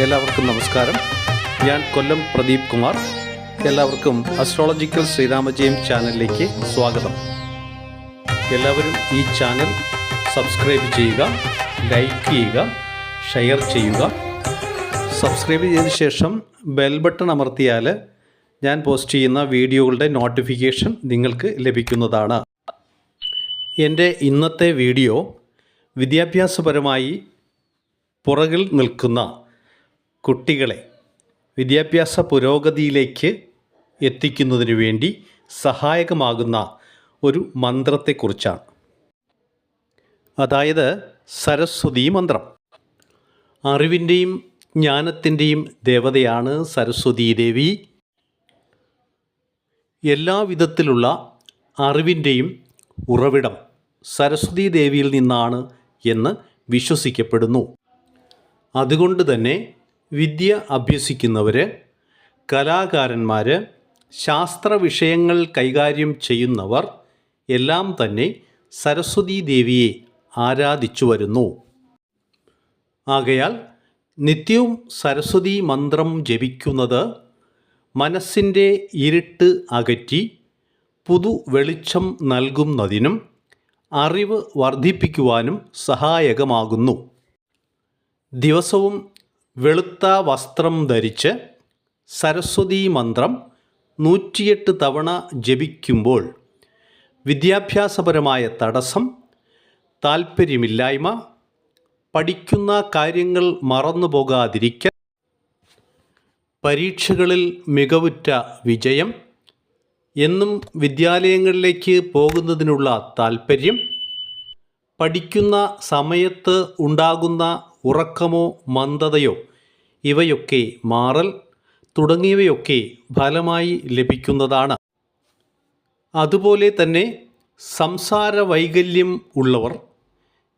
എല്ലാവർക്കും നമസ്കാരം. ഞാൻ കൊല്ലം പ്രദീപ് കുമാർ. എല്ലാവർക്കും അസ്ട്രോളജിക്കൽ ശ്രീരാമജയം ചാനലിലേക്ക് സ്വാഗതം. എല്ലാവരും ഈ ചാനൽ സബ്സ്ക്രൈബ് ചെയ്യുക ലൈക്ക് ചെയ്യുക ഷെയർ ചെയ്യുക. സബ്സ്ക്രൈബ് ചെയ്ത ശേഷം ബെൽ ബട്ടൺ അമർത്തിയാൽ ഞാൻ പോസ്റ്റ് ചെയ്യുന്ന വീഡിയോകളുടെ നോട്ടിഫിക്കേഷൻ നിങ്ങൾക്ക് ലഭിക്കുന്നതാണ്. എന്റെ ഇന്നത്തെ വീഡിയോ വിദ്യാഭ്യാസപരമായി പുറകിൽ നിൽക്കുന്ന കുട്ടികളെ വിദ്യാഭ്യാസ പുരോഗതിയിലേക്ക് എത്തിക്കുന്നതിന് വേണ്ടി സഹായകമാകുന്ന ഒരു മന്ത്രത്തെക്കുറിച്ചാണ്. അതായത് സരസ്വതി മന്ത്രം. അറിവിന്റെയും ജ്ഞാനത്തിന്റെയും ദേവതയാണ് സരസ്വതി ദേവി. എല്ലാ വിധത്തിലുള്ള അറിവിന്റെയും ഉറവിടം സരസ്വതി ദേവിയിൽ നിന്നാണ് എന്ന് വിശ്വസിക്കപ്പെടുന്നു. അതുകൊണ്ട് തന്നെ വിദ്യ അഭ്യസിക്കുന്നവർ കലാകാരന്മാർ ശാസ്ത്ര വിഷയങ്ങൾ കൈകാര്യം ചെയ്യുന്നവർ എല്ലാം തന്നെ സരസ്വതീ ദേവിയെ ആരാധിച്ചു വരുന്നു. ആകയാൽ നിത്യവും സരസ്വതി മന്ത്രം ജപിക്കുന്നത് മനസ്സിന്റെ ഇരുട്ട് അകറ്റി പുതു വെളിച്ചം നൽകുന്നതിനും അറിവ് വർദ്ധിപ്പിക്കുവാനും സഹായകമാകുന്നു. ദിവസവും വെളുത്ത വസ്ത്രം ധരിച്ച് സരസ്വതി മന്ത്രം നൂറ്റിയെട്ട് തവണ ജപിക്കുമ്പോൾ വിദ്യാഭ്യാസപരമായ തടസ്സം താൽപ്പര്യമില്ലായ്മ പഠിക്കുന്ന കാര്യങ്ങൾ മറന്നു പോകാതിരിക്കൽ പരീക്ഷകളിൽ മികവുറ്റ വിജയം എന്നും വിദ്യാലയങ്ങളിലേക്ക് പോകുന്നതിനുള്ള താൽപ്പര്യം പഠിക്കുന്ന സമയത്ത് ഉണ്ടാകുന്ന ഉറക്കമോ മന്ദതയോ ഇവയൊക്കെ മാറൽ തുടങ്ങിയവയൊക്കെ ഫലമായി ലഭിക്കുന്നതാണ്. അതുപോലെ തന്നെ സംസാര വൈകല്യം ഉള്ളവർ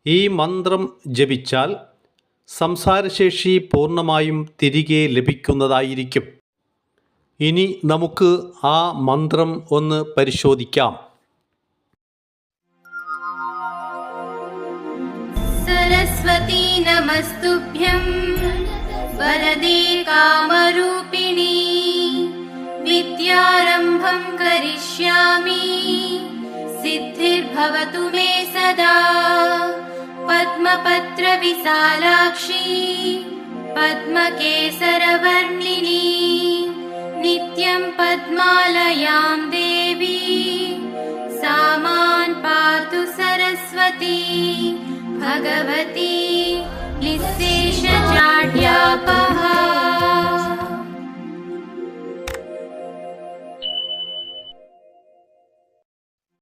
ഈ മന്ത്രം ജപിച്ചാൽ സംസാരശേഷി പൂർണമായും തിരികെ ലഭിക്കുന്നതായിരിക്കും. ഇനി നമുക്ക് ആ മന്ത്രം ഒന്ന് പരിശോധിക്കാം. सरस्वती नमस्तुभ्यं। वरदे कामरूपिणी विद्यारम्भं करिष्यामि। सिद्धिर्भवतु मे सदा। पद्मपत्रविशालाक्षी पद्मकेसरवर्णिनी नित्यं पद्मालयां देवी। सा मान् पातु सरस्वती भगवती भगवतीशेषचाड्यापः